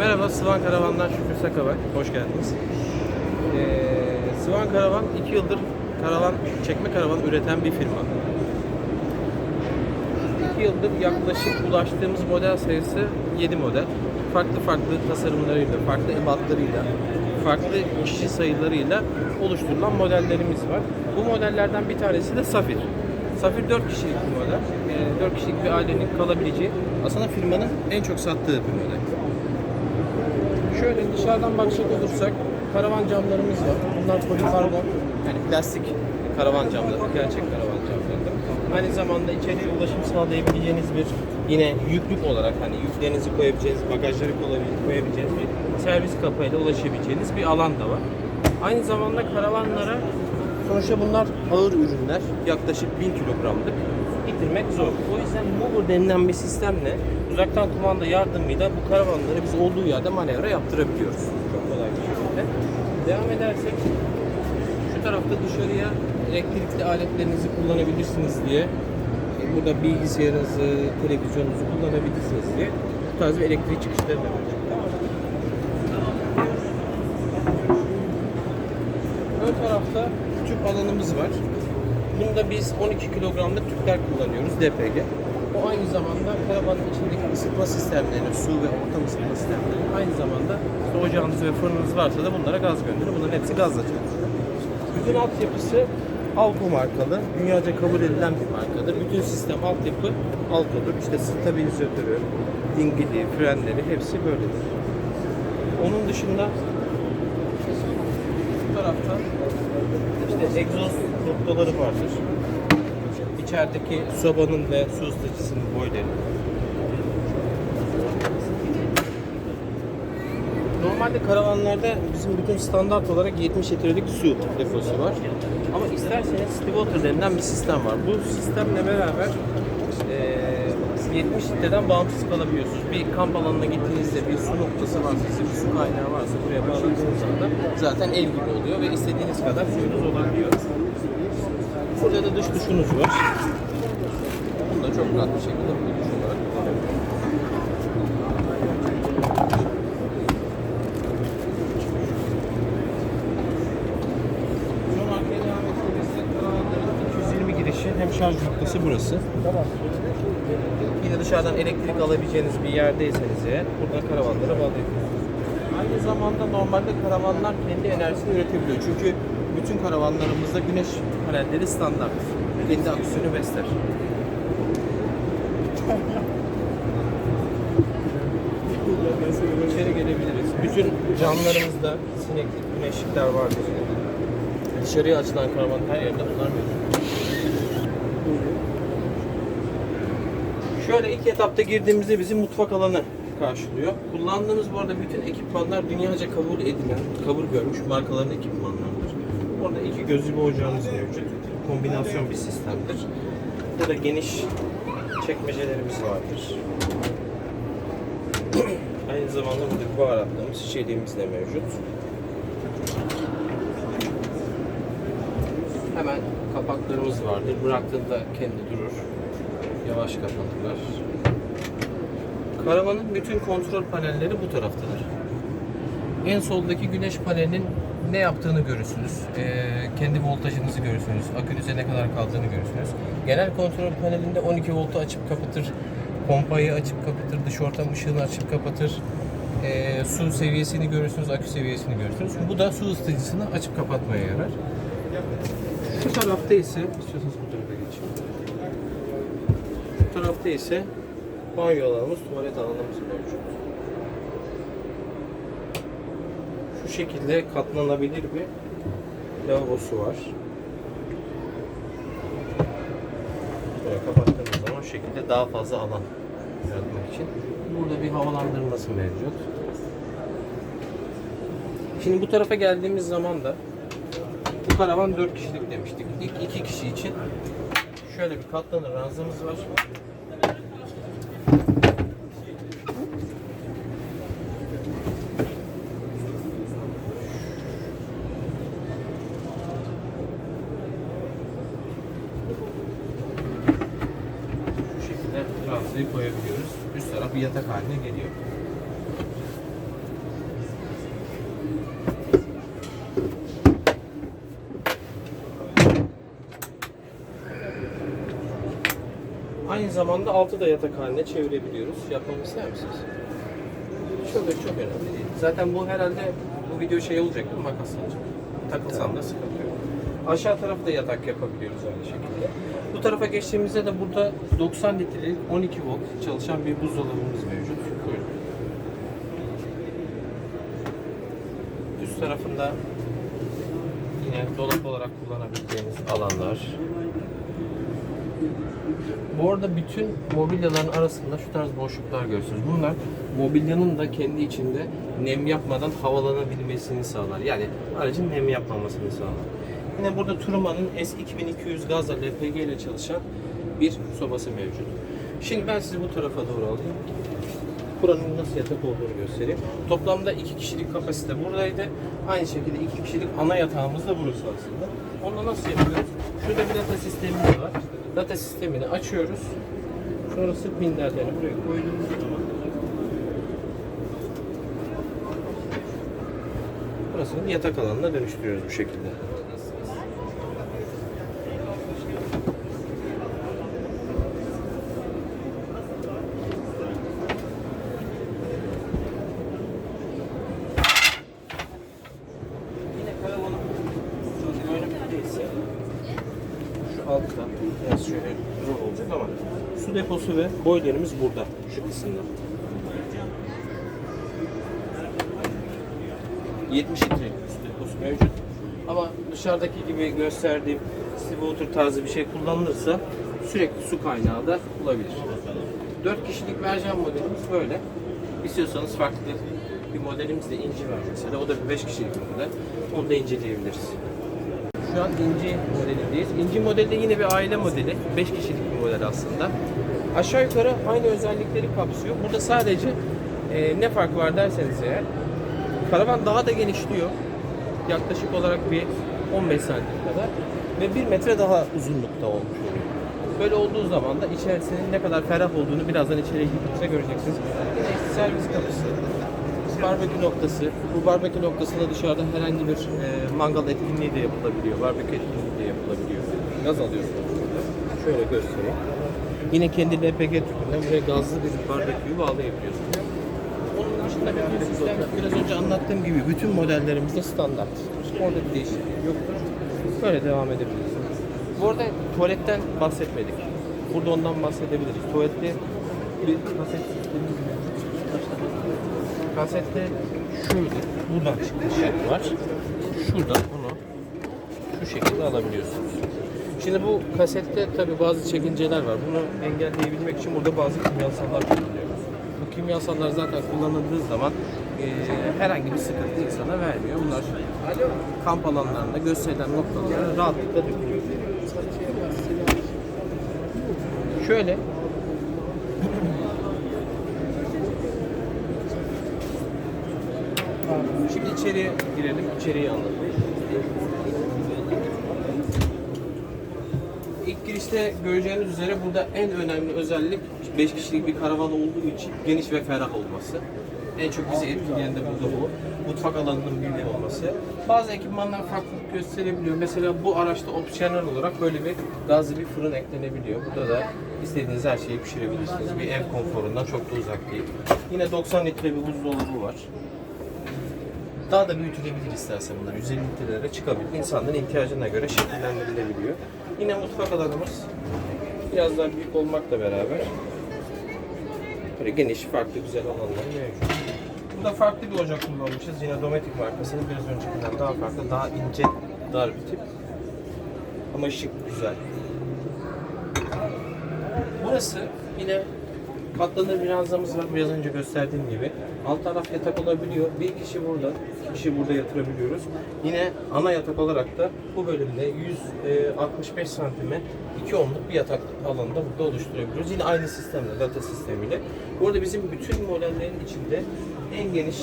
Merhaba, Sıvan Karavan'dan Şükrü Sakabay. Hoş geldiniz. Ee, Sıvan Karavan 2 yıldır karavan, çekme karavan üreten bir firma. 2 yıldır yaklaşık ulaştığımız model sayısı 7 model. Farklı farklı tasarımlarıyla, farklı ebatlarıyla, farklı kişi sayılarıyla oluşturulan modellerimiz var. Bu modellerden bir tanesi de Safir. Safir 4 kişilik bir model. 4 kişilik bir ailenin kalabileceği aslında firmanın en çok sattığı bir model. Şöyle dışarıdan bakacak olursak karavan camlarımız var. Bunlar polikarbon yani plastik karavan camları, gerçek karavan camları. Aynı zamanda içeriye ulaşım sağlayabileceğiniz bir yine yüklük olarak hani yüklerinizi koyabileceğiniz, bagajları koyabil- koyabileceğiniz bir servis kapağıyla ulaşabileceğiniz bir alan da var. Aynı zamanda karavanlara sonuçta bunlar ağır ürünler. Yaklaşık 1000 kilogramlık. Getirmek zor. O yüzden mover denilen bir sistemle uzaktan kumanda yardımıyla bu karavanları biz olduğu yerde manevra yaptırabiliyoruz. Çok kolay bir şekilde. Devam edersek şu tarafta dışarıya elektrikli aletlerinizi kullanabilirsiniz diye burada bilgisayarınızı, televizyonunuzu kullanabilirsiniz diye bu tarz bir elektrik çıkışları da mevcut. Ön tarafta tüp alanımız var. Bunda biz 12 kilogramlık tüpler kullanıyoruz DPG. O aynı zamanda karavanın içindeki ısıtma sistemlerini, su ve ortam ısıtma sistemlerini aynı zamanda ocağınız ve fırınınız varsa da bunlara gaz gönderir. Bunların hepsi gazla çalışıyor. Bütün altyapısı Alko markalı, dünyaca kabul edilen bir markadır. Bütün sistem altyapı Alko'dur. İşte stabilizatörü, dingili, frenleri hepsi böyledir. Onun dışında bu tarafta işte egzoz noktaları vardır. İçerideki sobanın ve su ısıtıcısının boyları. Normalde karavanlarda bizim bütün standart olarak 70 litrelik su deposu var. Ama isterseniz still water denilen bir sistem var. Bu sistemle beraber eee, 70 litreden bağımsız kalabiliyorsunuz. Bir kamp alanına gittiğinizde bir su noktası varsa, bir su kaynağı varsa buraya bağladığınız anda zaten ev gibi oluyor ve istediğiniz kadar suyunuz olabiliyor. Burada da dış duşunuz var. Bunu da çok rahat bir şekilde burada duş olarak kullanabiliyorsunuz. Son arkaya devam ettiğimizde karavanların 220 girişi hem şarj noktası burası. Bir de dışarıdan elektrik alabileceğiniz bir yerdeyseniz eğer buradan karavanlara bağlayabilirsiniz. Aynı zamanda normalde karavanlar kendi enerjisini üretebiliyor. Çünkü bütün karavanlarımızda güneş panelleri standart. Kendi aküsünü besler. İçeri gelebiliriz. Bütün camlarımızda sineklik, güneşlikler vardır. Dışarıya açılan karavan her yerde bunlar mevcut. Şöyle ilk etapta girdiğimizde bizi mutfak alanı karşılıyor. Kullandığımız bu arada bütün ekipmanlar dünyaca kabul edilen, kabul görmüş markaların ekipmanlarıdır. Orada iki gözlü bir ocağımız mevcut. Kombinasyon bir sistemdir. Burada geniş çekmecelerimiz vardır. Aynı zamanda burada baharatlığımız, şişeliğimiz de mevcut. Hemen kapaklarımız vardır. Bıraktığında kendi durur. Yavaş kapatırlar. Karavanın bütün kontrol panelleri bu taraftadır. En soldaki güneş panelinin ne yaptığını görürsünüz. Ee, kendi voltajınızı görürsünüz. Akünüze ne kadar kaldığını görürsünüz. Genel kontrol panelinde 12 voltu açıp kapatır. Pompayı açıp kapatır. Dış ortam ışığını açıp kapatır. Ee, su seviyesini görürsünüz. Akü seviyesini görürsünüz. Bu da su ısıtıcısını açıp kapatmaya yarar. Şu tarafta ise istiyorsanız bu tarafa geçeyim. Bu tarafta ise banyo alanımız, tuvalet alanımız mevcut. Şu şekilde katlanabilir bir lavabosu var. Böyle kapattığımız zaman şekilde daha fazla alan yaratmak için. Burada bir havalandırması mevcut. Şimdi bu tarafa geldiğimiz zaman da bu karavan 4 kişilik demiştik. İlk 2 kişi için şöyle bir katlanır ranzamız var. bir yatak haline geliyor. Aynı zamanda altı da yatak haline çevirebiliyoruz. Yapmamı ister misiniz? Çok çok önemli değil. Zaten bu herhalde bu video şey olacak değil mi? Makas olacak. Takılsam da sıkıntı yok. Aşağı tarafı da yatak yapabiliyoruz aynı şekilde. Bu tarafa geçtiğimizde de burada 90 litrelik 12 volt çalışan bir buzdolabımız mevcut. Buyurun. Üst tarafında yine dolap olarak kullanabileceğiniz alanlar. Bu arada bütün mobilyaların arasında şu tarz boşluklar görüyorsunuz. Bunlar mobilyanın da kendi içinde nem yapmadan havalanabilmesini sağlar. Yani aracın nem yapmamasını sağlar. Yine burada Turuma'nın S2200 gazla LPG ile çalışan bir sobası mevcut. Şimdi ben sizi bu tarafa doğru alayım. Buranın nasıl yatak olduğunu göstereyim. Toplamda iki kişilik kapasite buradaydı. Aynı şekilde iki kişilik ana yatağımız da burası aslında. Onu nasıl yapıyoruz? Şurada bir data sistemimiz var. Data sistemini açıyoruz. Sonra sırt minderlerini buraya koyduğumuz zaman burasını yatak alanına dönüştürüyoruz bu şekilde. Yine karavanın görünümündeyse şu altta biraz şöyle zor olacak ama su deposu ve boilerimiz burada şu kısımda. 70 litre su deposu mevcut. Ama dışarıdaki gibi gösterdiğim Seawater tarzı bir şey kullanılırsa sürekli su kaynağı da olabilir. 4 kişilik vercan modelimiz böyle. İstiyorsanız farklı bir modelimiz de inci var mesela. O da bir 5 kişilik bir model. Onu da inceleyebiliriz. Şu an inci modelindeyiz. İnci modeli de yine bir aile modeli. 5 kişilik bir model aslında. Aşağı yukarı aynı özellikleri kapsıyor. Burada sadece e, ne fark var derseniz eğer karavan daha da genişliyor. Yaklaşık olarak bir 15 santim kadar ve 1 metre daha uzunlukta olmuş oluyor. Böyle olduğu zaman da içerisinin ne kadar ferah olduğunu birazdan içeriye gidince göreceksiniz. Yine servis kapısı, barbekü noktası. Bu barbekü noktasında dışarıda herhangi bir e, mangal etkinliği de yapılabiliyor. Barbekü etkinliği de yapılabiliyor. Gaz alıyorsunuz. Şöyle göstereyim. Yine kendi LPG tüpünden buraya gazlı bir barbeküyü bağlayabiliyorsunuz. Onun dışında bir sistem biraz önce anlattığım gibi bütün modellerimizde standart. Orada bir değişiklik yoktur. Böyle devam edebiliriz. Bu arada tuvaletten bahsetmedik. Burada ondan bahsedebiliriz. Tuvalette bir kaset sistemimiz mevcut. Kasette şöyle buradan çıkış var. Şuradan bunu şu şekilde alabiliyorsunuz. Şimdi bu kasette tabi bazı çekinceler var. Bunu engelleyebilmek için burada bazı kimyasallar kullanılıyor. Bu kimyasallar zaten kullanıldığı zaman eee, herhangi bir sıkıntı insana vermiyor. Bunlar kamp alanlarında gösterilen noktalara rahatlıkla dökülüyor. Şöyle Şimdi içeriye girelim, içeriği anlatalım. İlk girişte göreceğiniz üzere burada en önemli özellik 5 kişilik bir karavan olduğu için geniş ve ferah olması. En çok bizi etkileyen de burada bu. Mutfak alanının büyük olması. Bazı ekipmanlar farklılık gösterebiliyor. Mesela bu araçta opsiyonel olarak böyle bir gazlı bir fırın eklenebiliyor. Burada da istediğiniz her şeyi pişirebilirsiniz. Bir ev konforundan çok da uzak değil. Yine 90 litre bir buzdolabı var. Daha da büyütülebilir isterse bunlar. 150 litrelere çıkabilir. İnsanların ihtiyacına göre şekillendirilebiliyor. Yine mutfak alanımız biraz daha büyük olmakla beraber böyle geniş, farklı güzel alanlar mevcut. Burada farklı bir ocak kullanmışız. Yine Dometic markasının biraz öncekinden daha farklı, daha ince, dar bir tip. Ama şık, güzel. Burası yine katlanır bir ranzamız var biraz önce gösterdiğim gibi. Alt taraf yatak olabiliyor. Bir kişi burada, iki kişi burada yatırabiliyoruz. Yine ana yatak olarak da bu bölümde 165 santime 2 onluk bir yatak alanı da burada oluşturabiliyoruz. Yine aynı sistemle, data sistemiyle. Burada bizim bütün modellerin içinde en geniş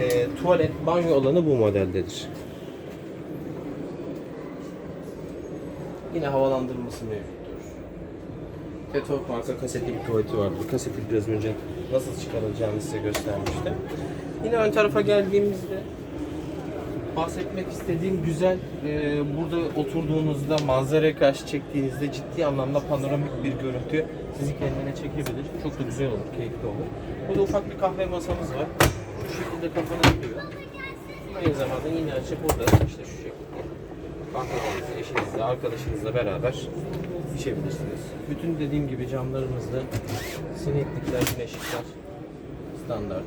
e, tuvalet, banyo alanı bu modeldedir. Yine havalandırması mevcuttur. Teto marka kasetli bir tuvaleti vardı. Bu kaseti biraz önce nasıl çıkarılacağını size göstermiştim. Yine ön tarafa geldiğimizde bahsetmek istediğim güzel e, burada oturduğunuzda manzaraya karşı çektiğinizde ciddi anlamda panoramik bir görüntü sizi kendine çekebilir. Çok da güzel olur, keyifli olur. Burada ufak bir kahve masamız var. Şu şekilde kapanabiliyor. Aynı zamanda yine açıp burada işte şu şekilde kahvelerinizi eşinizle, arkadaşınızla beraber içebilirsiniz. Bütün dediğim gibi camlarımızda sineklikler, güneşlikler standart.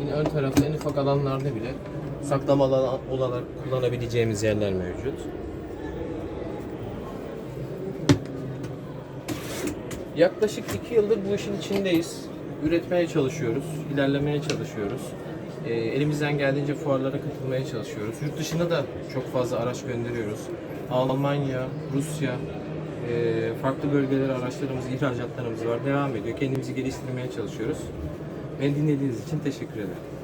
Yine ön tarafta en ufak alanlarda bile saklama alanı olarak kullanabileceğimiz yerler mevcut. Yaklaşık iki yıldır bu işin içindeyiz. Üretmeye çalışıyoruz, ilerlemeye çalışıyoruz. Ee, elimizden geldiğince fuarlara katılmaya çalışıyoruz. Yurt dışına da çok fazla araç gönderiyoruz. Almanya, Rusya, e, farklı bölgelere araçlarımız, ihracatlarımız var. Devam ediyor. Kendimizi geliştirmeye çalışıyoruz. Beni dinlediğiniz için teşekkür ederim.